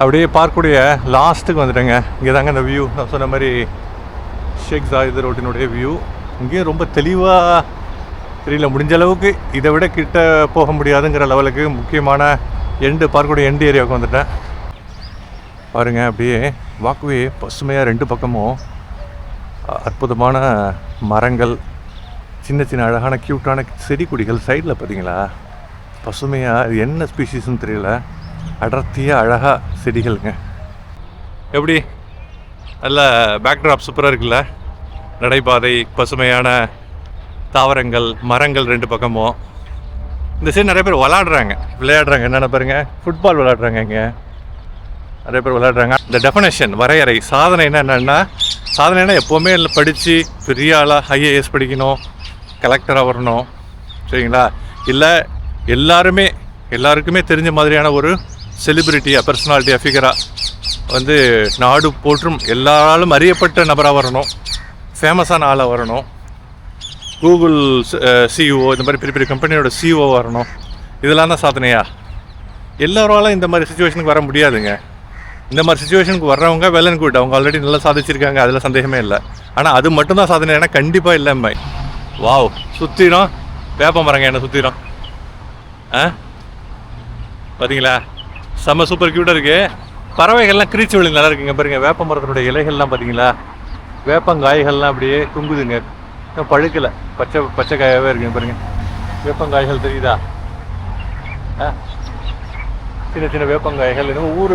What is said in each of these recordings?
அப்படியே பார்க்கக்கூடிய லாஸ்ட்டுக்கு வந்துட்டேங்க. இங்கே தாங்க இந்த வியூ நான் சொன்ன மாதிரி ஷேக் ஜாயித் ரோட்டினுடைய வியூ இங்கேயும் ரொம்ப தெளிவாக தெரியல. முடிஞ்ச அளவுக்கு இதை விட கிட்ட போக முடியாதுங்கிற லெவலுக்கு முக்கியமான எண்டு பார்க்கக்கூடிய எண்டு ஏரியாவுக்கு வந்துட்டேன். பாருங்கள் அப்படியே வாக்குவே பசுமையாக ரெண்டு பக்கமும் அற்புதமான மரங்கள் சின்ன சின்ன அழகான க்யூட்டான செடி கொடிகள் சைடில் பார்த்தீங்களா பசுமையாக அது என்ன ஸ்பீஷீஸ்னு தெரியல. அடர்த்தியாக அழகாக செடிகளுங்க. எப்படி? நல்ல பேக்ட்ராப் சூப்பராக இருக்குல்ல? நடைபாதை பசுமையான தாவரங்கள் மரங்கள் ரெண்டு பக்கமும். இந்த சைடு நிறைய பேர் விளாடுறாங்க. விளையாடுறாங்க. என்னென்ன பாருங்க? ஃபுட்பால் விளாடுறாங்க இங்கே. நிறைய பேர் விளையாடுறாங்க இந்த டெஃபனேஷன் வரையறை சாதனை என்னென்னா சாதனைனா எப்போவுமே இல்லை படித்து பெரிய ஆளாக ஐஏஎஸ் படிக்கணும் கலெக்டராக வரணும். சரிங்களா? இல்லை எல்லாருமே எல்லாருக்குமே தெரிஞ்ச மாதிரியான ஒரு செலிபிரிட்டியாக பர்சனாலிட்டியாக ஃபிகராக வந்து நாடு போற்றும் எல்லாராலும் அறியப்பட்ட நபராக வரணும். ஃபேமஸான ஆளாக வரணும். கூகுள் சிஇஓ இந்த மாதிரி பெரிய பெரிய கம்பெனியோட சிஇஓ வரணும். இதெல்லாம் தான் சாதனையா? எல்லாராலும் இந்த மாதிரி சுச்சுவேஷனுக்கு வர முடியாதுங்க. இந்த மாதிரி சுச்சுவேஷனுக்கு வர்றவங்க வெல் அண்ட் குட் அவங்க ஆல்ரெடி நல்லா சாதிச்சிருக்காங்க அதில் சந்தேகமே இல்லை. ஆனால் அது மட்டும்தான் சாதனைனா கண்டிப்பாக இல்லைம்மை வாவ் சுற்றிடும் வேப்ப மரங்க என்ன சுற்றிடும் ஆ? பார்த்தீங்களா செம்ம சூப்பர் க்யூட்டாக இருக்குது பறவைகள்லாம் கிரீச்சி விழுந்து நல்லா இருக்குங்க பாருங்கள் வேப்ப மரத்தினுடைய இலைகள்லாம் பார்த்தீங்களா வேப்பங்காய்கள்லாம் அப்படியே தொங்குதுங்க இன்னும் பழுக்கலை. பச்சை பச்சை காயாகவே இருக்குங்க பாருங்கள் வேப்பங்காய்கள் தெரியுதா? ஆ? சின்ன சின்ன வேப்பங்காய்கள். இன்னும் ஊர்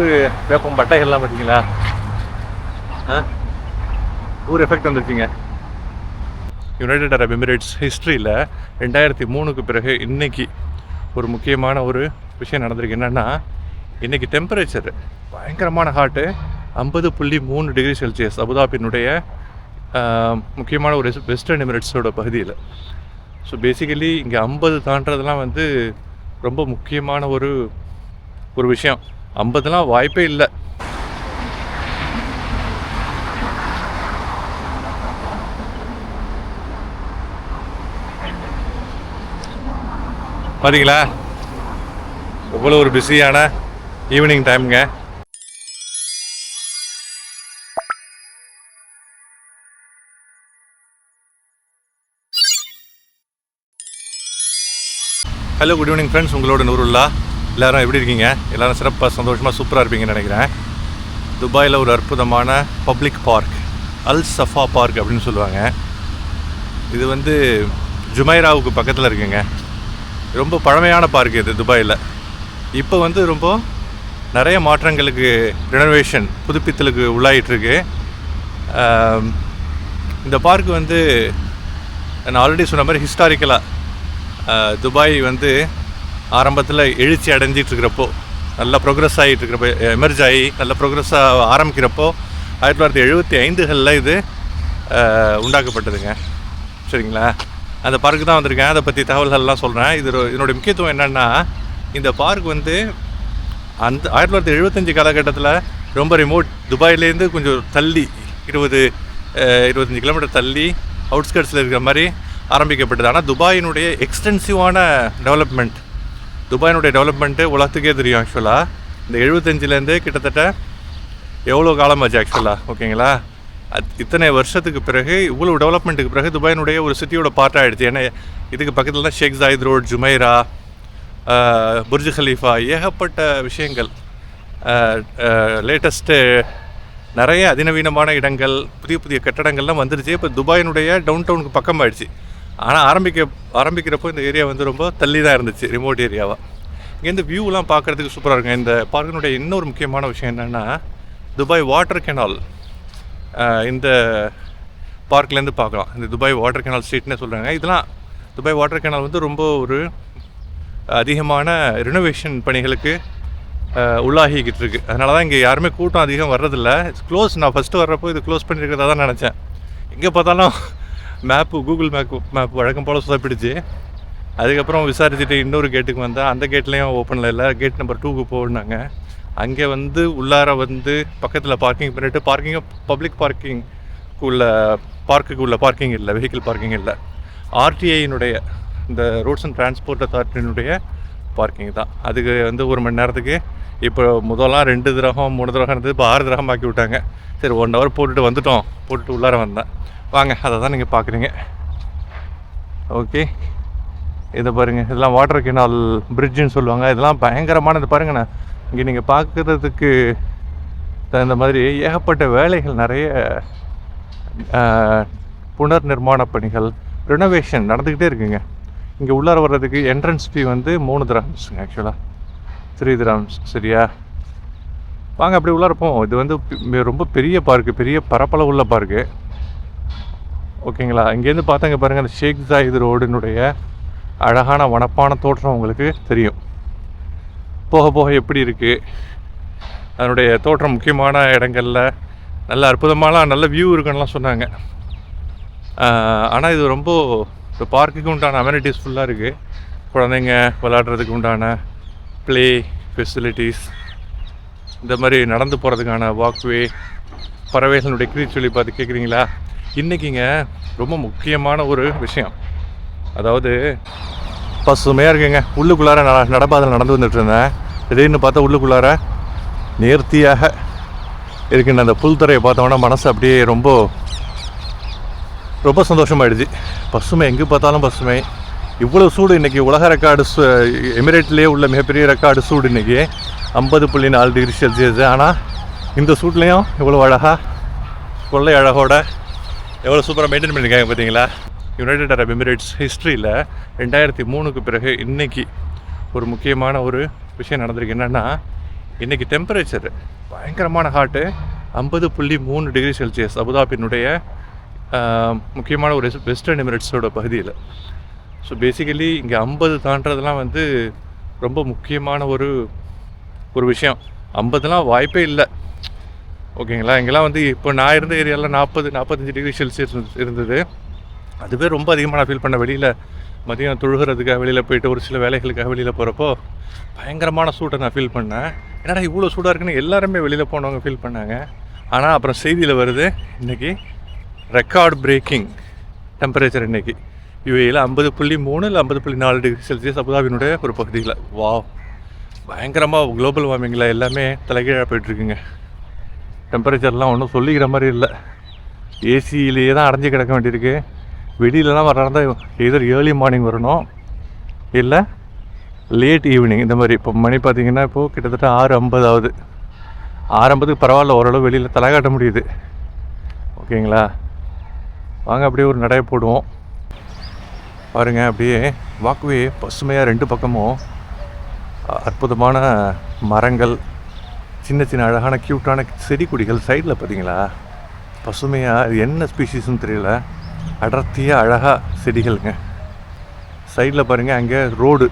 வேப்பம் பட்டைகள்லாம் பார்த்தீங்களா ஆ? ஊர் எஃபெக்ட் வந்துருச்சுங்க. யுனைடெட் அரப் எமிரேட்ஸ் ஹிஸ்ட்ரியில் ரெண்டாயிரத்தி மூணுக்கு பிறகு இன்னைக்கு ஒரு முக்கியமான ஒரு விஷயம் நடந்திருக்கு. என்னென்னா இன்றைக்கி டெம்பரேச்சர் பயங்கரமான ஹாட்டு ஐம்பது புள்ளி மூணு டிகிரி செல்சியஸ் அபுதாபினுடைய முக்கியமான ஒரு வெஸ்டர்ன் எமிரேட்ஸோட பகுதியில். ஸோ பேசிக்கலி இங்கே ஐம்பது தாண்டதெல்லாம் வந்து ரொம்ப முக்கியமான ஒரு ஒரு விஷயம். ஐம்பதுலாம் வாய்ப்பே இல்லை. பார்த்தீங்களா எவ்வளோ ஒரு பிஸியான ஈவினிங் டைம்ங்க ஹலோ குட் ஈவினிங் ஃப்ரெண்ட்ஸ் உங்களோட நூறுல்லா எல்லோரும் எப்படி இருக்கீங்க? எல்லோரும் சிறப்பாக சந்தோஷமாக சூப்பராக இருப்பீங்கன்னு நினைக்கிறேன். துபாயில் ஒரு அற்புதமான public park Al Safa park அப்படின்னு சொல்லுவாங்க. இது வந்து ஜுமைராவுக்கு பக்கத்தில் இருக்குங்க. ரொம்ப பழமையான பார்க் இது துபாயில். இப்போ வந்து ரொம்ப நிறைய மாற்றங்களுக்கு ரினோவேஷன் புதுப்பித்தலுக்கு உள்ளாயிட்ருக்கு இந்த பார்க் வந்து நான் ஆல்ரெடி சொன்ன மாதிரி ஹிஸ்டாரிக்கலாக துபாய் வந்து ஆரம்பத்தில் எழுச்சி அடைஞ்சிட்ருக்கிறப்போ நல்லா ப்ரோக்ரஸ் ஆகிட்டு இருக்கிறப்போ எமர்ஜ் ஆகி நல்ல ப்ரோக்ரஸாக ஆரம்பிக்கிறப்போ ஆயிரத்தி தொள்ளாயிரத்தி எழுபத்தி ஐந்துகளில் இது உண்டாக்கப்பட்டதுங்க. சரிங்களா? அந்த பார்க்கு தான் வந்திருக்கேன். அதை பற்றி தகவல்கள்லாம் சொல்கிறேன் இது இதனுடைய முக்கியத்துவம் என்னென்னா இந்த பார்க் வந்து அந்த ஆயிரத்தி தொள்ளாயிரத்தி எழுபத்தஞ்சு காலகட்டத்தில் ரொம்ப ரிமோட் துபாயிலேருந்து கொஞ்சம் தள்ளி இருபது இருபத்தஞ்சி இருபத்தஞ்சு கிலோமீட்டர் தள்ளி அவுட்ஸ்கர்ட்ஸில் இருக்கிற மாதிரி ஆரம்பிக்கப்பட்டது. ஆனால் துபாயினுடைய எக்ஸ்டென்சிவான டெவலப்மெண்ட் துபாயினுடைய டெவலப்மெண்ட்டு உலகத்துக்கே தெரியும் ஆக்சுவலாக இந்த எழுபத்தஞ்சிலேருந்து கிட்டத்தட்ட எவ்வளோ காலமாச்சு ஆக்சுவலாக ஓகேங்களா? அத் இத்தனை வருஷத்துக்கு பிறகு இவ்வளோ டெவலப்மெண்ட்டுக்கு பிறகு துபாயினுடைய ஒரு சிட்டியோட பார்ட் ஆகிடுச்சு ஏன்னா இதுக்கு பக்கத்தில் தான் Sheikh Zayed road Jumeirah Burj Khalifa ஏகப்பட்ட விஷயங்கள். லேட்டஸ்ட்டு நிறைய அதிநவீனமான இடங்கள் புதிய புதிய கட்டடங்கள்லாம் வந்துருச்சு. இப்போ துபாயினுடைய டவுன் டவுனுக்கு பக்கம் ஆயிடுச்சு ஆனால் ஆரம்பிக்க ஆரம்பிக்கிறப்போ இந்த ஏரியா வந்து ரொம்ப தள்ளி தான் இருந்துச்சு ரிமோட் ஏரியாவாக இங்கேருந்து வியூலாம் பார்க்குறதுக்கு சூப்பராக இருக்கும். இந்த பார்க்கினுடைய இன்னொரு முக்கியமான விஷயம் என்னென்னா துபாய் வாட்டர் கெனால் இந்த பார்க்லேருந்து பார்க்கலாம். இந்த துபாய் வாட்டர் கெனால் ஸ்ட்ரீட்னே சொல்கிறாங்க இதெல்லாம் துபாய் வாட்டர் கெனால் வந்து ரொம்ப ஒரு அதிகமான ரினோவேஷன் பணிகளுக்கு உள்ளாகிக்கிட்டு இருக்குது அதனால தான் இங்கே யாருமே கூட்டம் அதிகம் வர்றதில்ல. இட்ஸ் க்ளோஸ் நான் ஃபஸ்ட்டு வர்றப்போ இது க்ளோஸ் பண்ணியிருக்கிறதா தான் நினச்சேன். எங்கே பார்த்தாலும் மேப்பு கூகுள் மேப் மேப் வழக்கம் போல் சொதப்பிடுச்சு. அதுக்கப்புறம் விசாரிச்சுட்டு இன்னொரு கேட்டுக்கு வந்தேன். அந்த கேட்லேயும் ஓப்பனில் இல்லை. கேட் நம்பர் டூக்கு போனாங்க. அங்கே வந்து உள்ளார வந்து பக்கத்தில் பார்க்கிங் பண்ணிவிட்டு பார்க்கிங்கும் பப்ளிக் பார்க்கிங் உள்ள பார்க்குக்கு உள்ள பார்க்கிங் இல்லை வெஹிக்கிள் பார்க்கிங் இல்லை. ஆர்டிஐனுடைய இந்த ரூட்ஸ் அண்ட் டிரான்ஸ்போர்ட் அத்தாரிட்டினுடைய பார்க்கிங் தான். அதுக்கு வந்து ஒரு மணி நேரத்துக்கு இப்போ முதலாம் ரெண்டு திரகம் மூணு திரகம் இருந்தது இப்போ ஆறு திரகம் ஆக்கி விட்டாங்க. சரி ஒன் ஹவர் போட்டுட்டு வந்துட்டோம். போட்டுட்டு உள்ளார வந்தேன். வாங்க அதை தான் நீங்கள் பார்க்குறீங்க. ஓகே இதை பாருங்கள் இதெல்லாம் வாட்டர் கெனால் பிரிட்ஜுன்னு சொல்லுவாங்க. இதெல்லாம் பயங்கரமானது பாருங்கண்ணே இங்கே நீங்கள் பார்க்குறதுக்கு தகுந்த மாதிரி ஏகப்பட்ட வேலைகள் நிறைய புனர் நிர்மாண பணிகள் ரினோவேஷன் நடந்துக்கிட்டே இருக்குங்க. இங்கே உள்ளார வர்றதுக்கு என்ட்ரன்ஸ் ஃபீ வந்து மூணு திராம்ஸுங்க ஆக்சுவலாக த்ரீ திராம்ஸ் சரியா? வாங்க அப்படி உள்ளார போவோம். இது வந்து ரொம்ப பெரிய பார்க்கு பெரிய பரப்பளவு உள்ள பார்க்கு ஓகேங்களா இங்கேருந்து பார்த்தாங்க பாருங்கள் அந்த ஷேக் ஜாயித் ரோடினுடைய அழகான வனப்பான தோற்றம் உங்களுக்கு தெரியும். போக போக எப்படி இருக்குது அதனுடைய தோற்றம் முக்கியமான இடங்களில் நல்ல அற்புதமான நல்ல வியூ இருக்குன்னுலாம் சொன்னாங்க. ஆனால் இது ரொம்ப ஸோ பார்க்குக்கு உண்டான அமெனிட்டிஸ் ஃபுல்லாக இருக்குது குழந்தைங்க விளாடுறதுக்கு உண்டான ப்ளே ஃபெசிலிட்டிஸ் இந்த மாதிரி நடந்து போகிறதுக்கான வாக்வே பறவைகளுடைய கிரீச்சொலி பார்த்து கேட்குறீங்களா இன்றைக்கிங்க ரொம்ப முக்கியமான ஒரு விஷயம். அதாவது பசுமையாக இருக்குங்க. உள்ளுக்குள்ளார நட நடப்பாதையில் நடந்து வந்துட்டு இருந்தேன் திடீர்னு பார்த்தா உள்ளுக்குள்ளார நேர்த்தியாக இருக்கின்ற அந்த புல்துறையை பார்த்தோன்னா மனசு அப்படியே ரொம்ப ரொம்ப சந்தோஷமாயிடுச்சு பசுமை எங்கே பார்த்தாலும் பசுமை. இவ்வளோ சூடு இன்றைக்கி உலக ரெக்கார்டு சு எமிரேட்லேயே உள்ள மிகப்பெரிய ரெக்கார்டு சூடு இன்றைக்கி ஐம்பது புள்ளி நாலு டிகிரி செல்சியஸ் ஆனால் இந்த சூட்லேயும் இவ்வளோ அழகாக கொள்ளை அழகோட எவ்வளோ சூப்பராக மெயின்டைன் பண்ணியிருக்காங்க பார்த்தீங்களா? யுனைடெட் அரப் எமிரேட்ஸ் ஹிஸ்ட்ரியில் ரெண்டாயிரத்தி மூணுக்கு பிறகு இன்றைக்கி ஒரு முக்கியமான ஒரு விஷயம் நடந்திருக்கு என்னென்னா இன்றைக்கி டெம்பரேச்சர் பயங்கரமான ஹாட்டு ஐம்பது புள்ளி மூணு டிகிரி செல்சியஸ் அபுதாபினுடைய முக்கியமான ஒரு வெஸ்டர்ன் எமிரேட்ஸோட பகுதியில். ஸோ பேசிக்கலி இங்கே ஐம்பது தாண்டதெல்லாம் வந்து ரொம்ப முக்கியமான ஒரு ஒரு விஷயம். ஐம்பதுலாம் வாய்ப்பே இல்லை. ஓகேங்களா? இங்கெல்லாம் வந்து இப்போ நான் இருந்த ஏரியாவில் நாற்பது நாற்பத்தஞ்சு டிகிரி செல்சியஸ் இருந்தது. அதுவே ரொம்ப அதிகமாக நான் ஃபீல் பண்ண வெளியில் மதியம் தொழுகிறதுக்காக வெளியில் போயிட்டு ஒரு சில வேலைகளுக்காக வெளியில் போகிறப்போ பயங்கரமான சூட்டை நான் ஃபீல் பண்ணேன். என்னடா இவ்வளோ சூடாக இருக்குன்னு எல்லாருமே வெளியில் போனவங்க ஃபீல் பண்ணாங்க. ஆனால் அப்புறம் செய்தியில் வருது இன்றைக்கி ரெக்கார்ட் பிரேக்கிங் டெம்பரேச்சர் இன்றைக்கி யூஏயில் ஐம்பது புள்ளி மூணு இல்லை ஐம்பது புள்ளி நாலு டிகிரி செல்சியஸ் அபுதாபினுடைய ஒரு பகுதியில். வா பயங்கரமாக குளோபல் வார்மிங்கில் எல்லாமே தலைகீழாக போயிட்டுருக்குங்க. டெம்பரேச்சர்லாம் ஒன்றும் சொல்லிக்கிற மாதிரி இல்லை. ஏசியிலேயே தான் அடைஞ்சு கிடக்க வேண்டியிருக்கு. வெளியிலலாம் வர்றதா எதர் ஏர்லி மார்னிங் வரணும் இல்லை லேட் ஈவினிங் இந்த மாதிரி இப்போ மணி பார்த்தீங்கன்னா இப்போது கிட்டத்தட்ட ஆறு ஐம்பது ஆகுது. ஆறு ஐம்பதுக்கு பரவாயில்ல ஓரளவு வெளியில் தலை காட்ட முடியுது. ஓகேங்களா? வாங்க அப்படியே ஒரு நடைய போடுவோம். பாருங்கள் அப்படியே வாக்குவே பசுமையாக ரெண்டு பக்கமும் அற்புதமான மரங்கள் சின்ன சின்ன அழகான க்யூட்டான செடி கொடிகள் சைடில் பார்த்தீங்களா பசுமையாக இது என்ன ஸ்பீஷீஸ்னு தெரியல. அடர்த்தியாக அழகாக செடிகள்ங்க. சைடில் பாருங்கள் அங்கே ரோடு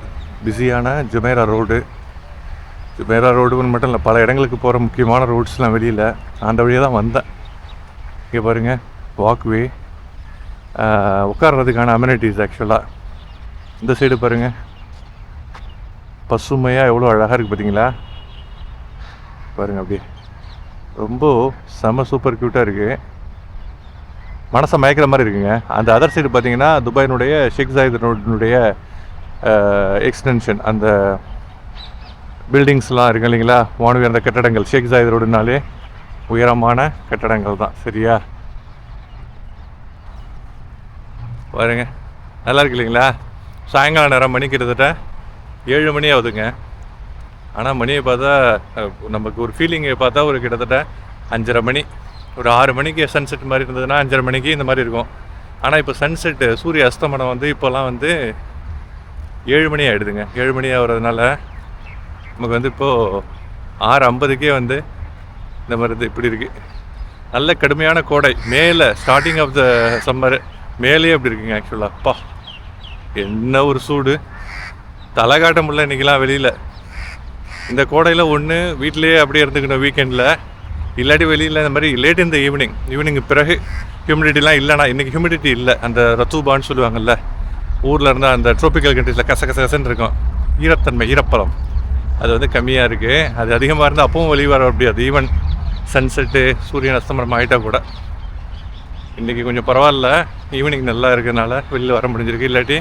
பிஸியான ஜுமேரா ரோடு ஜுமேரா ரோடுன்னு மட்டும் இல்லை பல இடங்களுக்கு போகிற முக்கியமான ரோட்ஸ்லாம் வெளியில். அந்த வழியாக தான் வந்தேன். இங்கே பாருங்கள் வாக்வே உட்கார்றதுக்கான அமெனிட்டிஸ் ஆக்சுவலாக இந்த சைடு பாருங்கள் பசுமையாக எவ்வளோ அழகாக இருக்குது பார்த்தீங்களா பாருங்கள் அப்படியே. ரொம்ப செம சூப்பர் க்யூட்டாக இருக்குது மனசை மயக்கிற மாதிரி இருக்குங்க. அந்த அதர் சைடு பார்த்தீங்கன்னா துபாயினுடைய ஷேக் ஜாயித் ரோடினுடைய எக்ஸ்டென்ஷன் அந்த பில்டிங்ஸ்லாம் இருக்கு இல்லைங்களா? வான அந்த கட்டடங்கள். ஷேக் ஜாயித் ரோடுனாலே உயரமான கட்டடங்கள் தான். சரியா? பாருங்க. நல்லா இருக்கு இல்லைங்களா? சாயங்காலம் நேரம் மணி கிட்டத்தட்ட ஏழு மணி ஆகுதுங்க. ஆனால் மணியை பார்த்தா நமக்கு ஒரு ஃபீலிங்கை பார்த்தா ஒரு கிட்டத்தட்ட அஞ்சரை மணி. ஒரு ஆறு மணிக்கு சன்செட் மாதிரி இருந்ததுன்னா அஞ்சரை மணிக்கு இந்த மாதிரி இருக்கும். ஆனால் இப்போ சன்செட்டு சூரிய அஸ்தமனம் வந்து இப்போல்லாம் வந்து ஏழு மணி ஆகிடுதுங்க ஏழு மணி ஆகுறதுனால நமக்கு வந்து இப்போது ஆறு ஐம்பதுக்கே வந்து இந்த மாதிரி இது இப்படி இருக்குது நல்ல கடுமையான கோடை. மேலே ஸ்டார்டிங் ஆஃப் த சம்மரு மேலேயே அப்படி இருக்குங்க ஆக்சுவலாக அப்பா என்ன ஒரு சூடு. தலை காட்ட முடியல இன்றைக்கெலாம் வெளியில். இந்த கோடையில் ஒன்று வீட்டிலேயே அப்படியே இருந்துக்கணும் வீக்கெண்டில் இல்லாட்டி வெளியில் இந்த மாதிரி லேட் இந்த ஈவினிங் ஈவினிங் பிறகு ஹியூமிடிட்டிலாம் இல்லைனா இன்றைக்கி ஹியூமிடிட்டி இல்லை. அந்த ரத்தூபான்னு சொல்லுவாங்கல்ல ஊரில் இருந்தால் அந்த ட்ரோபிக்கல் கண்ட்ரீஸில் கச கச கசன்னு இருக்கும். ஈரத்தன்மை ஈரப்பதம். அது வந்து கம்மியாக இருக்குது அது அதிகமாக இருந்தால் அப்பவும் வெளியே வர முடியாது. ஈவன் சன்செட்டு சூரியன் அஸ்தமரம் ஆகிட்டால் கூட. இன்றைக்கி கொஞ்சம் பரவாயில்ல. ஈவினிங் நல்லா இருக்கிறதுனால வெளியில் வர முடிஞ்சிருக்கு. இல்லாட்டி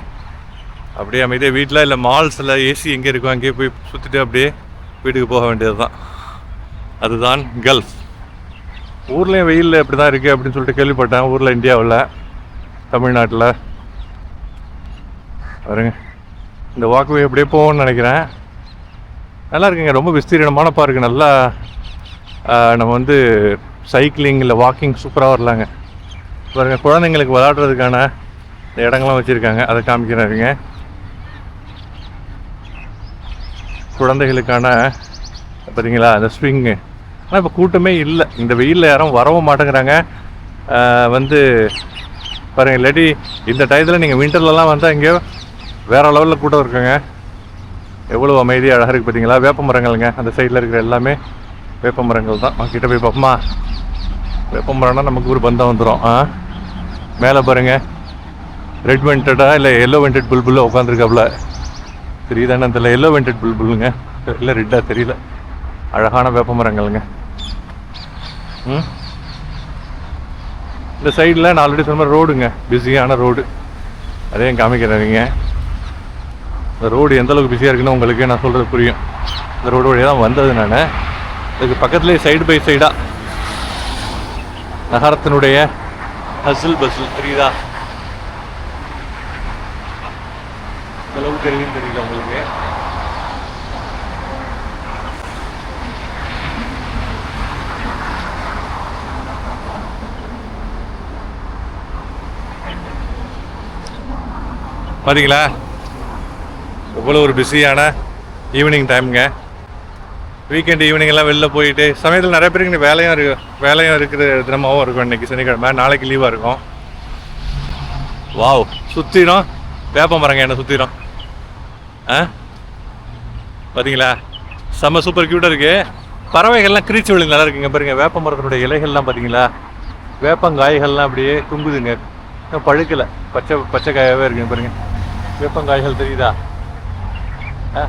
அப்படியே அமைதியாக வீட்டில் இல்லை மால்ஸில் ஏசி எங்கே இருக்கோ அங்கேயே போய் சுற்றிட்டு அப்படியே வீட்டுக்கு போக வேண்டியது தான் அதுதான் கல்ஃப் ஊர்லேயும் வெயில் இப்படி தான் இருக்குது அப்படின்னு சொல்லிட்டு கேள்விப்பட்டேன். ஊரில் இந்தியாவில் தமிழ்நாட்டில். பாருங்க. இந்த வாக்குவே அப்படியே போகணும்னு நினைக்கிறேன். நல்லா இருக்குங்க. ரொம்ப விஸ்தீரணமான பார்க்கு நல்லா நம்ம வந்து சைக்கிளிங் இல்லை வாக்கிங் சூப்பராக வரலாங்க. பாருங்கள் குழந்தைங்களுக்கு விளாடுறதுக்கான இந்த இடங்கள்லாம் வச்சுருக்காங்க. அதை காமிக்கிறாருங்க. குழந்தைகளுக்கான பார்த்தீங்களா அந்த ஸ்விங்கு ஆனால் இப்போ கூட்டமே இல்லை. இந்த வெயிலில் யாரும் வரவும் மாட்டேங்கிறாங்க. வந்து பாருங்கள் இல்லாட்டி இந்த டயத்தில் நீங்கள் விண்டர்லலாம் வந்தால் இங்கே வேறு லெவலில் கூட்டம் இருக்குங்க. எவ்வளோ அமைதியாக அழகாக இருக்குது பார்த்தீங்களா வேப்ப மரங்கள்ங்க. அந்த சைடில் இருக்கிற எல்லாமே வேப்ப மரங்கள் தான் கிட்டே கிட்ட போய் பார்ப்போமா? வேப்ப மரம்னா நமக்கு ஒரு பந்தம் வந்துடும் ஆ? மேலே பாருங்கள் ரெட் வெண்டடா இல்லை எல்லோ வெண்டட் புல்புல்ல உட்காந்துருக்காப்புல தெரியுதானே அந்த எல்லோ வெண்டட் புல்புல்லுங்க இல்லை ரெட்டாக தெரியல அழகான வேப்ப மரங்கள்ங்க. ம்? இந்த சைடில் நான் ஆல்ரெடி சொன்ன மாதிரி ரோடுங்க பிஸியான ரோடு அதையும் காமிக்கிறீங்க இந்த ரோடு எந்த அளவுக்கு பிஸியாக இருக்குன்னு உங்களுக்கு நான் சொல்கிறது புரியும். இந்த ரோடு வழியாக தான் வந்தது நான். இதுக்கு பக்கத்துலேயே சைடு பை சைடாக நகரத்தினுடைய ஹசில் பசல் தெரியுதா? இந்த அளவுக்கு தெரியுதுன்னு தெரியல உங்களுக்கு? பாத்தீங்களா? எவ்வளோ ஒரு பிஸியான ஈவினிங் டைமுங்க வீக்கெண்ட் ஈவினிங் எல்லாம் வெளில போயிட்டு சமயத்தில் நிறைய பேருக்கு இன்னைக்கு வேலையும் இருக்கு வேலையும் இருக்கிற தினமாகவும் இருக்கும் இன்னைக்கு சனிக்கிழமை நாளைக்கு லீவாக இருக்கும். வாவ் சுற்றிடும் வேப்ப மரங்க என்ன சுற்றிடும் ஆ? பார்த்தீங்களா செம்ம சூப்பர் க்யூட்டாக இருக்குது பறவைகள்லாம் கிரீச்சு விழுந்து நல்லா இருக்குங்க பாருங்க. வேப்ப மரத்தினுடைய இலைகள்லாம் பார்த்தீங்களா வேப்பங்காய்கள்லாம் அப்படியே துங்குதுங்க. இன்னும் பழுக்கலை. பச்சை பச்சை காயாகவே இருக்குங்க பாருங்க. வேப்பங்காய்கள் தெரியுதா? ஆ?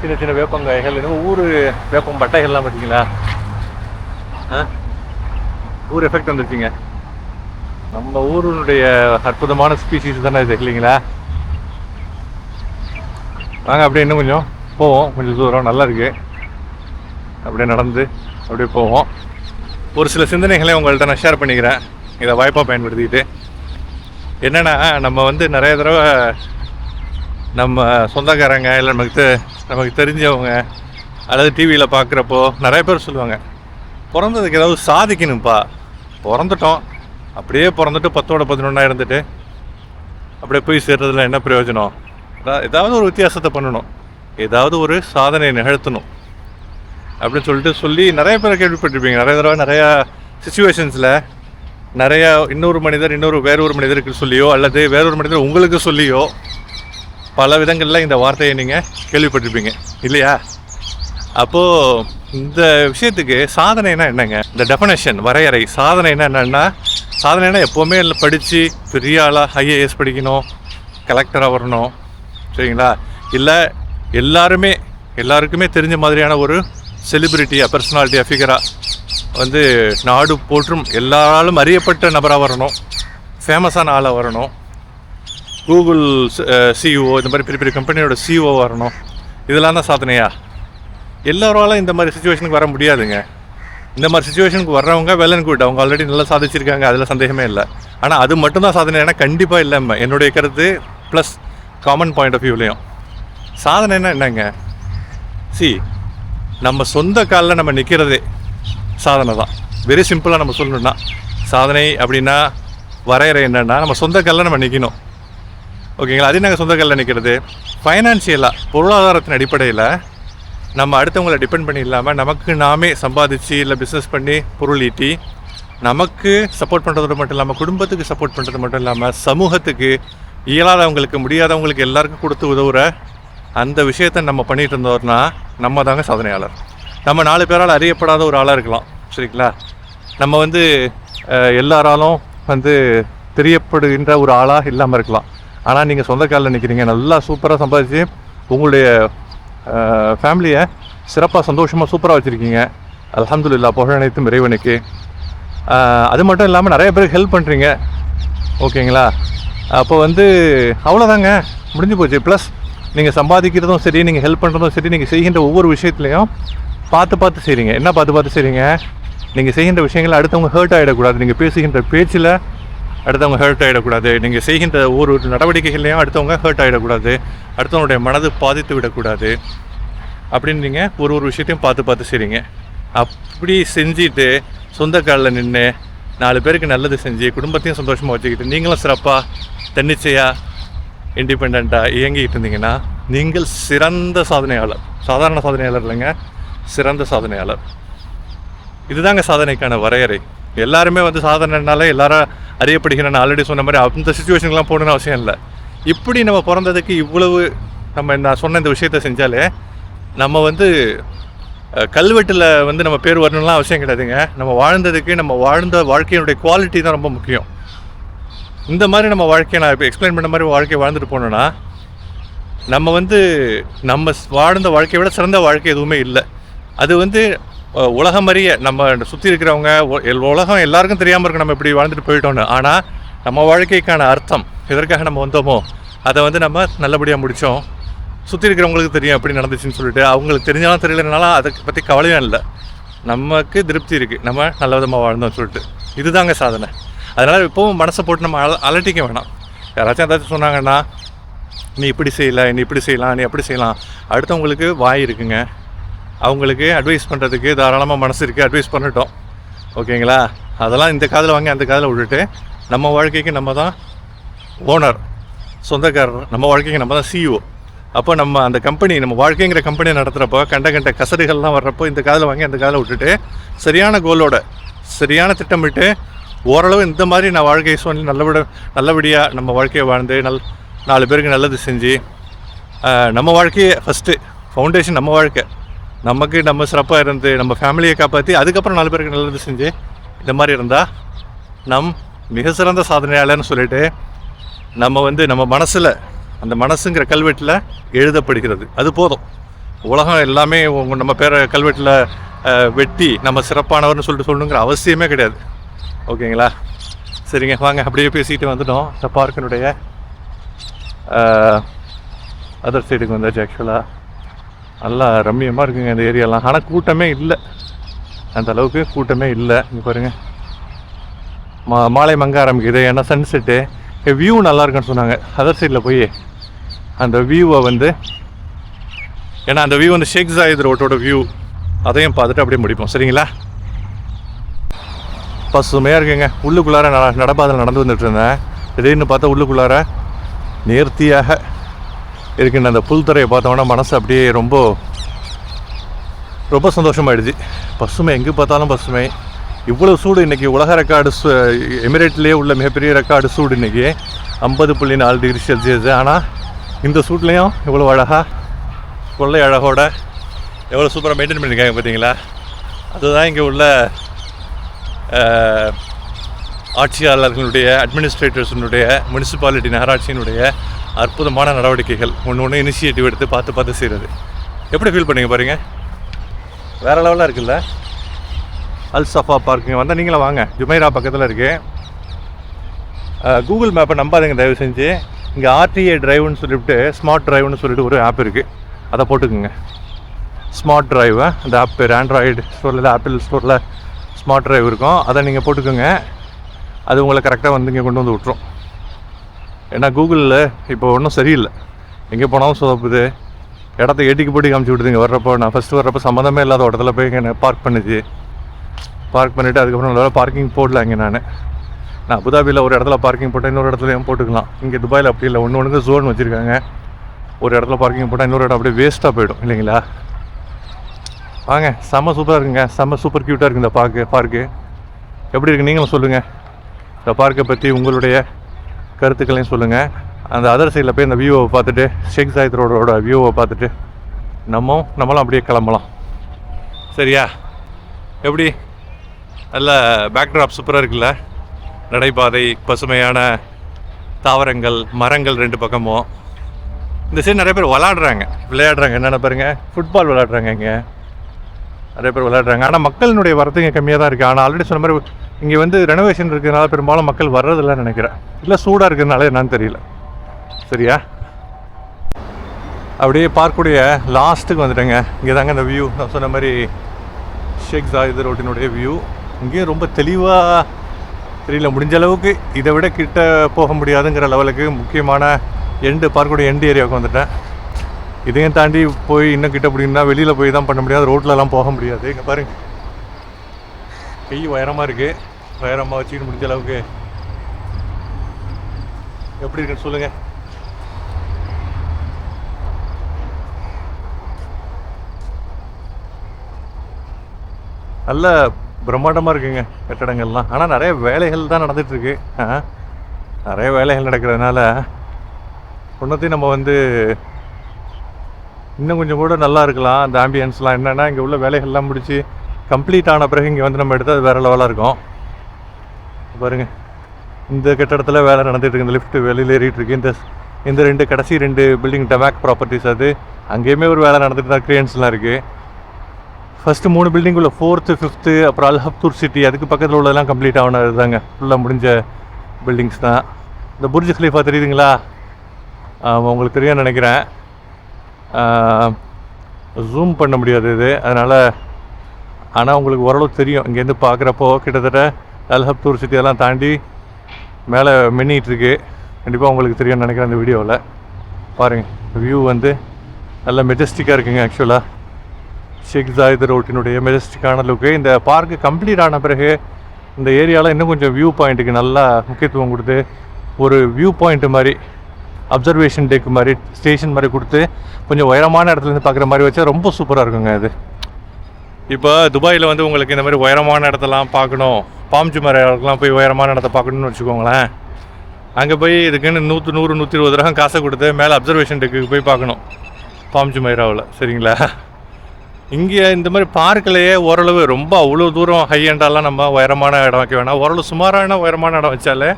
சின்ன சின்ன வேப்பங்காய்கள் இன்னும் ஊர் வேப்பம் பட்டைகள்லாம் பார்த்தீங்களா? ஆ? ஊர் எஃபெக்ட் வந்துருச்சுங்க. நம்ம ஊருடைய அற்புதமான ஸ்பீசிஸ் தானே இது இல்லைங்களா? நாங்கள் அப்படியே இன்னும் கொஞ்சம் போவோம். கொஞ்சம் தூரம் நல்லா இருக்கு. அப்படியே நடந்து அப்படியே போவோம். ஒரு சில சிந்தனைகளை உங்கள்கிட்ட நான் ஷேர் பண்ணிக்கிறேன். இதை வாய்ப்பாக பயன்படுத்திக்கிட்டு. என்னென்னா நம்ம வந்து நிறைய தடவை நம்ம சொந்தக்காரங்க இல்லை நமக்கு நமக்கு தெரிஞ்சவங்க அல்லது டிவியில் பார்க்குறப்போ நிறைய பேர் சொல்லுவாங்க பிறந்ததுக்கு ஏதாவது சாதிக்கணும்ப்பா. பிறந்துட்டோம். அப்படியே பிறந்துட்டு பத்தோட பதினொன்றா இருந்துட்டு அப்படியே போய் சேர்றதுல என்ன பிரயோஜனம்? ஏதாவது ஒரு வித்தியாசத்தை பண்ணணும். ஏதாவது ஒரு சாதனை நிகழ்த்தணும். அப்படின்னு சொல்லிட்டு சொல்லி நிறைய பேர் கேள்விப்பட்டிருப்பீங்க. நிறைய தடவை நிறையா சுச்சுவேஷன்ஸில் நிறையா இன்னொரு மனிதர் இன்னொரு வேறொரு மனிதருக்கு சொல்லியோ அல்லது வேறொரு மனிதர் உங்களுக்கு சொல்லியோ பல விதங்களில் இந்த வார்த்தையை நீங்கள் கேள்விப்பட்டிருப்பீங்க. இல்லையா? அப்போது இந்த விஷயத்துக்கு சாதனைனா என்னங்க? இந்த டெஃபனேஷன் வரையறை சாதனைனா என்னென்னா சாதனைனா எப்போவுமே இல்லை படித்து பெரிய ஆளாக ஐஏஎஸ் படிக்கணும் கலெக்டராக வரணும். சரிங்களா? இல்லை எல்லாருமே எல்லாருக்குமே தெரிஞ்ச மாதிரியான ஒரு செலிபிரிட்டியாக பர்சனாலிட்டியாக ஃபிகராக வந்து நாடு போற்றும் எல்லாராலும் அறியப்பட்ட நபராக வரணும். ஃபேமஸான ஆளாக வரணும். கூகுள் சிஇஓ இந்த மாதிரி பெரிய பெரிய கம்பெனியோட சிஇஓ வரணும். இதெல்லாம் தான் சாதனையா? எல்லாராலும் இந்த மாதிரி சுச்சுவேஷனுக்கு வர முடியாதுங்க. இந்த மாதிரி சுச்சுவேஷனுக்கு வர்றவங்க வெல் அண்ட் குட் அவங்க ஆல்ரெடி நல்லா சாதிச்சிருக்காங்க அதில் சந்தேகமே இல்லை. ஆனால் அது மட்டும்தான் சாதனைனா கண்டிப்பாக இல்லை என்னுடைய கருத்து ப்ளஸ் காமன் பாயிண்ட் ஆஃப் வியூலையும் சாதனைனா என்னங்க? சி நம்ம சொந்த காலில் நம்ம நிற்கிறதே சாதனை தான். வெரி சிம்பிளாக நம்ம சொல்லணும்னா சாதனை அப்படின்னா வரையறை என்னன்னா நம்ம சொந்த காலில் நம்ம நிற்கணும் ஓகேங்களா? அது நாங்கள் சொந்த நிற்கிறது ஃபைனான்சியலாக பொருளாதாரத்தின் அடிப்படையில் நம்ம அடுத்தவங்களை டிபெண்ட் பண்ணி இல்லாமல் நமக்கு நாமே சம்பாதிச்சு இல்லை பிஸ்னஸ் பண்ணி பொருள் ஈட்டி நமக்கு சப்போர்ட் பண்ணுறது மட்டும் இல்லாமல் குடும்பத்துக்கு சப்போர்ட் பண்ணுறது மட்டும் இல்லாமல் சமூகத்துக்கு இயலாதவங்களுக்கு முடியாதவங்களுக்கு எல்லாருக்கும் கொடுத்து உதவுற அந்த விஷயத்தை நம்ம பண்ணிகிட்டு இருந்தோம்னா நம்ம தாங்க சாதனையாளர். நம்ம நாலு பேரால் அறியப்படாத ஒரு ஆளாக இருக்கலாம். சரிங்களா? நம்ம வந்து எல்லாராலும் வந்து தெரியப்படுகின்ற ஒரு ஆளாக இல்லாமல் இருக்கலாம். ஆனால் நீங்கள் சொந்த காலில் நிற்கிறீங்க நல்லா சூப்பராக சம்பாதிச்சு உங்களுடைய ஃபேமிலியை சிறப்பாக சந்தோஷமாக சூப்பராக வச்சுருக்கீங்க. அல்ஹம்துலில்லாஹ் புகழ் அனைத்தும் இறைவனுக்கு. அது மட்டும் இல்லாமல் நிறைய பேருக்கு ஹெல்ப் பண்ணுறீங்க ஓகேங்களா? அப்போ வந்து அவ்வளோதாங்க முடிஞ்சு போச்சு. ப்ளஸ் நீங்கள் சம்பாதிக்கிறதும் சரி நீங்கள் ஹெல்ப் பண்ணுறதும் சரி நீங்கள் செய்கின்ற ஒவ்வொரு விஷயத்துலையும் பார்த்து பார்த்து செய்கிறீங்க என்ன பார்த்து பார்த்து செய்கிறீங்க நீங்கள் செய்கின்ற விஷயங்கள் அடுத்தவங்க ஹர்ட் ஆகிடக்கூடாது நீங்கள் பேசுகின்ற பேச்சில் அடுத்தவங்க ஹர்ட் ஆகிடக்கூடாது நீங்கள் செய்கின்ற ஒவ்வொரு நடவடிக்கைகள்லையும் அடுத்தவங்க ஹர்ட் ஆகிடக்கூடாது அடுத்தவங்களுடைய மனது பாதித்து விடக்கூடாது. அப்படின்னு நீங்கள் ஒரு ஒரு விஷயத்தையும் பார்த்து பார்த்து செய்கிறீங்க அப்படி செஞ்சுட்டு சொந்த காலில் நின்று நாலு பேருக்கு நல்லது செஞ்சு குடும்பத்தையும் சந்தோஷமாக வச்சுக்கிட்டு நீங்களும் சிறப்பாக தன்னிச்சையாக இண்டிபெண்ட்டாக இயங்கிட்டு இருந்தீங்கன்னா நீங்கள் சிறந்த சாதனையாளர். சாதாரண சாதனையாளர் இல்லைங்க சிறந்த சாதனையாளர். இதுதாங்க சாதனைக்கான வரையறை. எல்லாருமே வந்து சாதனைனால எல்லாரும் அறியப்படுகிற நான் ஆல்ரெடி சொன்ன மாதிரி அந்த சுச்சுவேஷனுக்குலாம் போகணுன்னு அவசியம் இல்லை. இப்படி நம்ம பிறந்ததுக்கு இவ்வளவு நம்ம நான் சொன்ன இந்த விஷயத்த செஞ்சாலே நம்ம வந்து கல்வெட்டில் வந்து நம்ம பேர் வரணும்லாம் அவசியம் கிடையாதுங்க. நம்ம வாழ்ந்ததுக்கு நம்ம வாழ்ந்த வாழ்க்கையினுடைய குவாலிட்டி தான் ரொம்ப முக்கியம். இந்த மாதிரி நம்ம வாழ்க்கையை நான் இப்போ எக்ஸ்பிளைன் பண்ண மாதிரி வாழ்க்கையை வாழ்ந்துட்டு போனோன்னா நம்ம வந்து நம்ம வாழ்ந்த வாழ்க்கையை விட சிறந்த வாழ்க்கை எதுவுமே இல்லை. அது வந்து உலகம் அறிய நம்ம சுற்றி இருக்கிறவங்க எல்- உலகம் எல்லாருக்கும் தெரியாமல் இருக்கு நம்ம இப்படி வாழ்ந்துட்டு போயிட்டோன்னு ஆனால் நம்ம வாழ்க்கைக்கான அர்த்தம் எதற்காக நம்ம வந்தோமோ அதை வந்து நம்ம நல்லபடியாக முடித்தோம் சுற்றி இருக்கிறவங்களுக்கு தெரியும் எப்படி நடந்துச்சுன்னு சொல்லிட்டு. அவங்களுக்கு தெரிஞ்சாலும் தெரியலனாலும் அதை பற்றி கவலையும் இல்லை. நமக்கு திருப்தி இருக்குது நம்ம நல்ல விதமாக வாழ்ந்தோம்னு சொல்லிட்டு. இதுதாங்க சாதனை. அதனால் இப்போவும் மனசை போட்டு நம்ம அல அலட்டிக்க வேணாம். யாராச்சும் ஏதாச்சும் சொன்னாங்கன்னா நீ இப்படி செய்யலை நீ இப்படி செய்யலாம் நீ அப்படி செய்யலாம். அடுத்தவங்களுக்கு வாய் இருக்குங்க. அவங்களுக்கு அட்வைஸ் பண்ணுறதுக்கு தாராளமாக மனசு இருக்குது அட்வைஸ் பண்ணிட்டோம். ஓகேங்களா அதெல்லாம் இந்த காதில் வாங்கி அந்த காதில் விட்டுட்டு நம்ம வாழ்க்கைக்கு நம்ம தான் ஓனர் சொந்தக்காரர் நம்ம வாழ்க்கைக்கு நம்ம தான் சிஇஓ அப்போ நம்ம அந்த கம்பெனி நம்ம வாழ்க்கைங்கிற கம்பெனி நடத்துகிறப்போ கண்ட கண்ட கசடுகள்லாம் வர்றப்போ இந்த காதில் வாங்கி அந்த காதில் விட்டுட்டு சரியான கோலோட சரியான திட்டமிட்டு ஓரளவு இந்த மாதிரி நான் வாழ்க்கையை சொல்லி நல்லபட நல்லபடியாக நம்ம வாழ்க்கையை வாழ்ந்து நல் நாலு பேருக்கு நல்லது செஞ்சு நம்ம வாழ்க்கையை ஃபஸ்ட்டு ஃபவுண்டேஷன் நம்ம வாழ்க்கை. நமக்கு நம்ம சிறப்பாக இருந்து நம்ம ஃபேமிலியை காப்பாற்றி அதுக்கப்புறம் நாலு பேருக்கு நல்லது செஞ்சு இந்த மாதிரி இருந்தால் நம் மிக சிறந்த சாதனையாளர்னு சொல்லிட்டு நம்ம வந்து நம்ம மனசில் அந்த மனசுங்கிற கல்வெட்டில் எழுதப்படுகிறது. அது போதும். உலகம் எல்லாமே நம்ம பேரை கல்வெட்டில் வெட்டி நம்ம சிறப்பானவர்னு சொல்லிட்டு சொல்லணுங்கிற அவசியமே கிடையாது. ஓகேங்களா? சரிங்க வாங்க அப்படியே பேசிக்கிட்டு வந்துட்டோம். இந்த பார்க்கினுடைய அதர் சைடுக்கு வந்தாச்சு ஆக்சுவலாக நல்லா ரம்மியமாக இருக்குங்க இந்த ஏரியாலாம். ஆனால் கூட்டமே இல்லை. அந்த அளவுக்கு கூட்டமே இல்லை. இங்கே பாருங்கள் மா மாலை மங்க ஆரம்பிக்குது. ஏன்னா சன்செட்டு வியூ நல்லா இருக்குன்னு சொன்னாங்க. அதர் சைடில் போய் அந்த வியூவை வந்து ஏன்னா அந்த வியூ வந்து ஷேக் ஜாயித் ரோட்டோட வியூ அதையும் பார்த்துட்டு அப்படியே முடிப்போம். சரிங்களா? பசுமையாக இருக்குங்க. உள்ளுக்குள்ளார நட நடப்பாதையில் நடந்து வந்துட்டு இருந்தேன். திடீர்னு பார்த்தா உள்ளுக்குள்ளார நேர்த்தியாக இருக்கின்ற அந்த புல்தரையை பார்த்தோம்னா மனசு அப்படியே ரொம்ப ரொம்ப சந்தோஷமாயிடுது. பசுமை எங்கே பார்த்தாலும் பசுமை. இவ்வளோ சூடு இன்றைக்கி உலக ரெக்கார்டு சூ எமிரேட்லேயே உள்ள மிகப்பெரிய ரெக்கார்டு சூடு இன்றைக்கி ஐம்பது புள்ளி நாலு டிகிரி செல்சியஸ். ஆனால் இந்த சூட்லேயும் இவ்வளோ அழகாக கொள்ளை அழகோட எவ்வளோ சூப்பராக மெயின்டைன் பண்ணியிருக்காங்க பார்த்தீங்களா? அதுதான் இங்கே உள்ள ஆட்சியாளர்களுடைய அட்மினிஸ்ட்ரேட்டர்ஸினுடைய முனிசிபாலிட்டி நகராட்சியினுடைய அற்புதமான நடவடிக்கைகள் ஒன்று ஒன்று இனிஷியேட்டிவ் எடுத்து பார்த்து பார்த்து செய்கிறது எப்படி ஃபீல் பண்ணீங்க பாருங்க? வேறு லெவலாக இருக்குல்ல? அல் சஃபா பார்க்குங்க வந்தால் நீங்களும் வாங்க. ஜுமைரா பக்கத்தில் இருக்குது கூகுள் மேப்பை நம்பாதீங்க தயவு செஞ்சு இங்கே ஆர்டிஏ டிரைவ்னு சொல்லிவிட்டு ஸ்மார்ட் டிரைவ்னு சொல்லிட்டு ஒரு ஆப் இருக்குது அதை போட்டுக்குங்க. ஸ்மார்ட் டிரைவ் அந்த ஆப் பேர் ஆண்ட்ராய்டு ஸ்டோரில் ஆப்பிள் ஸ்டோரில் ஸ்மார்ட் டிரைவ் இருக்கும். அதை நீங்கள் போட்டுக்கோங்க. அது உங்களை கரெக்டாக வந்து இங்கே கொண்டு வந்து விட்டுரும். ஏன்னா கூகுளில் இப்போ ஒன்றும் சரியில்லை. எங்கே போனாலும் சொதப்புது. இடத்த ஏட்டிக்கு போட்டி காமிச்சு விடுதுங்க வர்றப்போ நான் ஃபஸ்ட்டு வர்றப்போ சம்மந்தமே இல்லாத இடத்துல போய் இங்கே பார்க் பண்ணுச்சு. பார்க் பண்ணிவிட்டு அதுக்கப்புறம் நல்ல பார்க்கிங் போடல இங்கே நான். நான் அபுதாபியில் ஒரு இடத்துல பார்க்கிங் போட்டால் இன்னொரு இடத்துலையும் போட்டுக்கலாம்? இங்கே துபாயில் அப்படி இல்லை. ஒன்று ஒன்று ஜோன் வச்சுருக்காங்க. ஒரு இடத்துல பார்க்கிங் போட்டால் இன்னொரு இடம் அப்படியே வேஸ்ட்டாக போயிடும். இல்லைங்களா? வாங்க. செம்ம சூப்பராக இருக்குங்க. செம்ம சூப்பர் க்யூட்டாக இருக்குது இந்த பார்க்கு பார்க்கு எப்படி இருக்குது நீங்களும் சொல்லுங்கள் இந்த பார்க்கை பற்றி உங்களுடைய கருத்துக்களையும் சொல்லுங்கள் அந்த அதர் சைடில் போய் இந்த வியூவை பார்த்துட்டு ஷேக் சாயித் ரோடோட வியூவை பார்த்துட்டு நம்ம நம்மளும் அப்படியே கிளம்பலாம். சரியா? எப்படி? நல்ல பேக்ட்ராப் சூப்பராக இருக்குல்ல? நடைபாதை பசுமையான தாவரங்கள் மரங்கள் ரெண்டு பக்கமும். இந்த சைடு நிறைய பேர் விளாடுறாங்க விளையாடுறாங்க. என்னென்ன பாருங்க? ஃபுட்பால் விளாட்றாங்க இங்கே. நிறைய பேர் விளையாடுறாங்க. ஆனால் மக்களினுடைய வரத்துங்க கம்மியாக தான் இருக்குது ஆனால் ஆல்ரெடி சொன்ன மாதிரி இங்கே வந்து ரெனோவேஷன் இருக்கிறதுனால பெரும்பாலும் மக்கள் வர்றதில்லன்னு நினைக்கிறேன். இல்லை சூடாக இருக்கிறதுனால என்னன்னு தெரியல. சரியா? அப்படியே பார்க்கக்கூடிய லாஸ்ட்டுக்கு வந்துட்டேங்க. இங்கே தாங்க இந்த வியூ நான் சொன்ன மாதிரி ஷேக் ஜாயிது ரோட்டினுடைய வியூ இங்கேயும் ரொம்ப தெளிவாக தெரியல. முடிஞ்ச அளவுக்கு இதை விட கிட்ட போக முடியாதுங்கிற லெவலுக்கு முக்கியமான எண்டு பார்க்கக்கூடிய எண்டு ஏரியாவுக்கு வந்துட்டேன். இதையும் தாண்டி போய் இன்னும் கிட்ட முடியும்னா வெளியில் போய் தான் பண்ண முடியாது. ரோட்லலாம் போக முடியாது. இங்கே பாருங்கள் கை உயரமாக இருக்குது உயரமாக வச்சுக்கிட்டு முடிஞ்ச அளவுக்கு. எப்படி இருக்குன்னு சொல்லுங்கள் நல்ல பிரம்மாண்டமாக இருக்குங்க கட்டடங்கள்லாம். ஆனால் நிறைய வேலைகள் தான் நடந்துகிட்ருக்கு நிறைய வேலைகள் நடக்கிறதுனால ஒன்றத்தையும் நம்ம வந்து இன்னும் கொஞ்சம் கூட நல்லா இருக்கலாம். அந்த ஆம்பியன்ஸ்லாம் என்னென்னா இங்கே உள்ள வேலைகள்லாம் முடித்து கம்ப்ளீட் ஆன பிறகு இங்கே வந்து நம்ம எடுத்தால் அது வேறு லெவலாக இருக்கும். பாருங்கள் இந்த கட்டடத்தில் வேலை நடந்துகிட்டு இருக்கு. இந்த லிஃப்ட் வெளியில் ஏறிட்டு இருக்கு. இந்த இந்த ரெண்டு கடைசி ரெண்டு பில்டிங் டமேக் ப்ராப்பர்ட்டிஸ் அது. அங்கேயுமே ஒரு வேலை நடந்துட்டு தான் கிரியன்ஸ்லாம் இருக்குது ஃபஸ்ட்டு மூணு பில்டிங் உள்ள ஃபோர்த்து ஃபிஃப்த்து அப்புறம் அல்ஹப்தூர் சிட்டி அதுக்கு பக்கத்தில் உள்ளதெல்லாம் கம்ப்ளீட் ஆகணும் தாங்க. ஃபுல்லாக முடிஞ்ச பில்டிங்ஸ் தான். இந்த புர்ஜ் ஹலீஃபா தெரியுதுங்களா? ஆமாம் உங்களுக்கு தெரியும் நினைக்கிறேன். ஜூம் பண்ண முடியாது இது. அதனால் ஆனால் உங்களுக்கு ஓரளவு தெரியும். இங்கேருந்து பார்க்குறப்போ கிட்டத்தட்ட அல்ஹப்தூர் சிட்டி எல்லாம் தாண்டி மேலே மின்னிட்டு கண்டிப்பாக உங்களுக்கு தெரியும்னு நினைக்கிறேன் இந்த வீடியோவில். பாருங்கள் வியூ வந்து நல்ல மெஜஸ்டிக்காக இருக்குங்க ஆக்சுவலாக ஷேக் ஜாயித் ரோட்டினுடைய மெஜஸ்டிக்கான லுக்கு இந்த பார்க்கு கம்ப்ளீட் ஆன பிறகு இந்த ஏரியாவில் இன்னும் கொஞ்சம் வியூ பாயிண்ட்டுக்கு நல்லா முக்கியத்துவம் கொடுத்து ஒரு வியூ பாயிண்ட்டு மாதிரி அப்சர்வேஷன் டேக்கு மாதிரி ஸ்டேஷன் மாதிரி கொடுத்து கொஞ்சம் உயரமான இடத்துலேருந்து பார்க்குற மாதிரி வச்சா ரொம்ப சூப்பராக இருக்குங்க அது. இப்போ துபாயில் வந்து உங்களுக்கு இந்த மாதிரி உயரமான இடத்தெல்லாம் பார்க்கணும். பாம் மரம் போய் உயரமான இடத்த பார்க்கணும்னு வச்சுக்கோங்களேன். அங்கே போய் இதுக்குன்னு நூற்று நூறு நூற்றி இருபது ரகம் காசை கொடுத்து மேலே அப்சர்வேஷன் டெக்குக்கு போய் பார்க்கணும். பாம் மைராவில் சரிங்களா? இங்கே இந்த மாதிரி பார்க்கிலேயே ஓரளவு ரொம்ப அவ்வளோ தூரம் ஹை எண்டாலாம் நம்ம உயரமான இடம் வைக்க வேணாம். ஓரளவு சுமாரான உயரமான இடம் வச்சாலே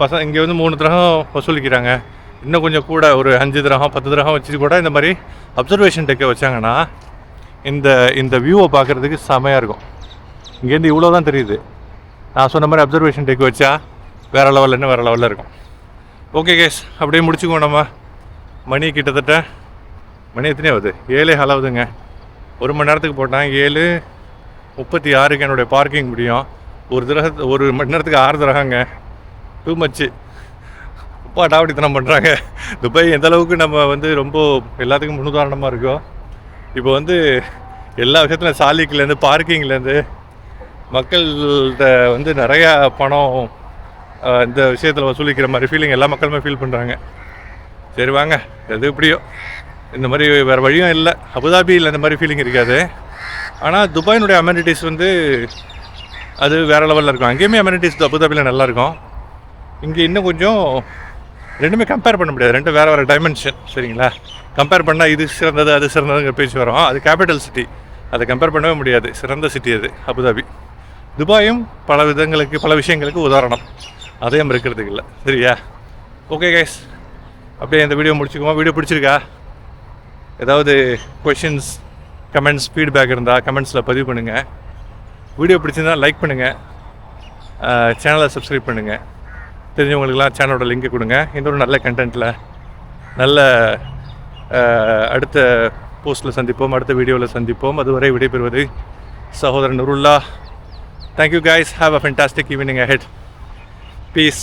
பசங்க இங்கே வந்து மூணு திரகம் வசூலிக்கிறாங்க. இன்னும் கொஞ்சம் கூட ஒரு அஞ்சு திரகம் பத்து திரகம் வச்சு கூட இந்த மாதிரி அப்சர்வேஷன் டெக்கை வச்சாங்கன்னா இந்த இந்த வியூவை பார்க்குறதுக்கு செமையாக இருக்கும். இங்கேருந்து இவ்வளோ தான் தெரியுது. நான் சொன்ன மாதிரி அப்சர்வேஷன் டெக் வச்சா வேறு லெவலில் என்ன வேறு லெவலில் இருக்கும். ஓகே கேஸ் அப்படியே முடிச்சுக்குவோம் நம்ம. மணி கிட்டத்தட்ட மணி எத்தனை ஆகுது? ஏழே ஹால் ஆகுதுங்க ஒரு மணி நேரத்துக்கு போட்டேன். ஏழு முப்பத்தி ஆறுக்கு என்னுடைய பார்க்கிங் முடியும். ஒரு திரக ஒரு மணி நேரத்துக்கு ஆறு திரகங்க. டூ மச்சு அப்பா டாவடித்தனம் பண்ணுறாங்க துபாய் எந்த அளவுக்கு நம்ம வந்து ரொம்ப எல்லாத்துக்கும் முன்னுதாரணமாக இருக்கோ இப்போ வந்து எல்லா விஷயத்துலையும் சாலிக்குலேருந்து பார்க்கிங்லேருந்து மக்கள்கிட்ட வந்து நிறையா பணம் இந்த விஷயத்தில் வசூலிக்கிற மாதிரி ஃபீலிங் எல்லா மக்களுமே ஃபீல் பண்ணுறாங்க சரி வாங்க எது எப்படியோ இந்த மாதிரி வேறு வழியும் இல்லை. அபுதாபியில் இந்த மாதிரி ஃபீலிங் இருக்காது. ஆனால் துபாயினுடைய அமெனிட்டிஸ் வந்து அது வேறு லெவலில் இருக்கும். அங்கேயுமே அமெனிட்டிஸ் அபுதாபியில் நல்லாயிருக்கும் இங்கே இன்னும் கொஞ்சம் ரெண்டுமே கம்பேர் பண்ண முடியாது. ரெண்டும் வேறு வேறு டைமென்ஷன் சரிங்களா? கம்பேர் பண்ணால் இது சிறந்தது அது சிறந்ததுங்கிற பேச்சு வரும். அது கேபிட்டல் சிட்டி அதை கம்பேர் பண்ணவே முடியாது. சிறந்த சிட்டி அது அபுதாபி. துபாயும் பல விதங்களுக்கு பல விஷயங்களுக்கு உதாரணம். அதையும் இருக்கிறதுக்கு இல்லை. சரியா? ஓகே கைஸ் அப்படியே இந்த வீடியோ முடிச்சுக்குவோம். வீடியோ பிடிச்சிருக்கா? ஏதாவது கொஷின்ஸ் கமெண்ட்ஸ் ஃபீட்பேக் இருந்தால் கமெண்ட்ஸில் பதிவு பண்ணுங்கள் வீடியோ பிடிச்சிருந்தா லைக் பண்ணுங்கள் சேனலை சப்ஸ்கிரைப் பண்ணுங்கள் தெரிஞ்சவங்களுக்கெல்லாம் சேனலோட லிங்க் கொடுங்க. இன்னொரு நல்ல கண்டென்ட்டில் நல்ல அடுத்த போஸ்ட்டில் சந்திப்போம் அடுத்த வீடியோவில் சந்திப்போம். அதுவரை விடைபெறுவது சகோதரன் Nurullah. Thank you guys have a fantastic evening ahead peace